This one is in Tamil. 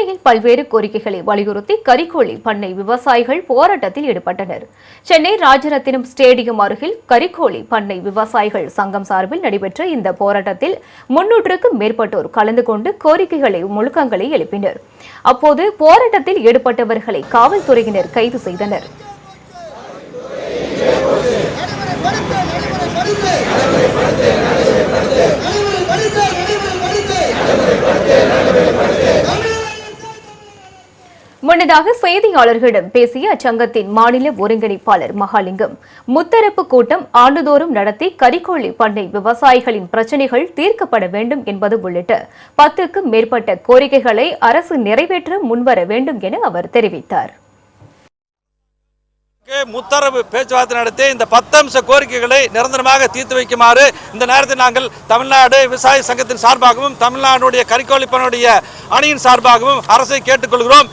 சென்னையில் பல்வேறு கோரிக்கைகளை வலியுறுத்தி கரிக்கோழி பண்ணை விவசாயிகள் போராட்டத்தில் ஈடுபட்டனர். சென்னை ராஜரத்தினம் ஸ்டேடியம் அருகில் கரிக்கோழி பண்ணை விவசாயிகள் சங்கம் சார்பில் நடைபெற்ற இந்த போராட்டத்தில் முன்னூற்றுக்கும் மேற்பட்டோர் கலந்து கொண்டு கோரிக்கைகளை முழுக்கங்களை எழுப்பினர். அப்போது போராட்டத்தில் ஈடுபட்டவர்களை காவல்துறையினர் கைது செய்தனர். முன்னதாக செய்தியாளர்களிடம் பேசிய அச்சங்கத்தின் மாநில ஒருங்கிணைப்பாளர் மகாலிங்கம் முத்தரப்பு கூட்டம் ஆண்டுதோறும் நடத்தி கறிக்கோழி பண்ணை விவசாயிகளின் பிரச்சினைகள் தீர்க்கப்பட வேண்டும் என்பது உள்ளிட்ட பத்துக்கும் மேற்பட்ட கோரிக்கைகளை அரசு நிறைவேற்ற முன்வர வேண்டும் என அவர் தெரிவித்தார். முத்தரவு பேச்சுவார்த்தை நடத்தி இந்த பத்தம்ச கோரிக்கைகளை நிரந்தரமாக தீர்த்து வைக்குமாறு இந்த நேரத்தில் நாங்கள் தமிழ்நாடு விவசாய சங்கத்தின் சார்பாகவும் தமிழ்நாடுடைய கறிக்கோழிப்பனுடைய அணியின் சார்பாகவும் அரசை கேட்டுக்கொள்கிறோம்.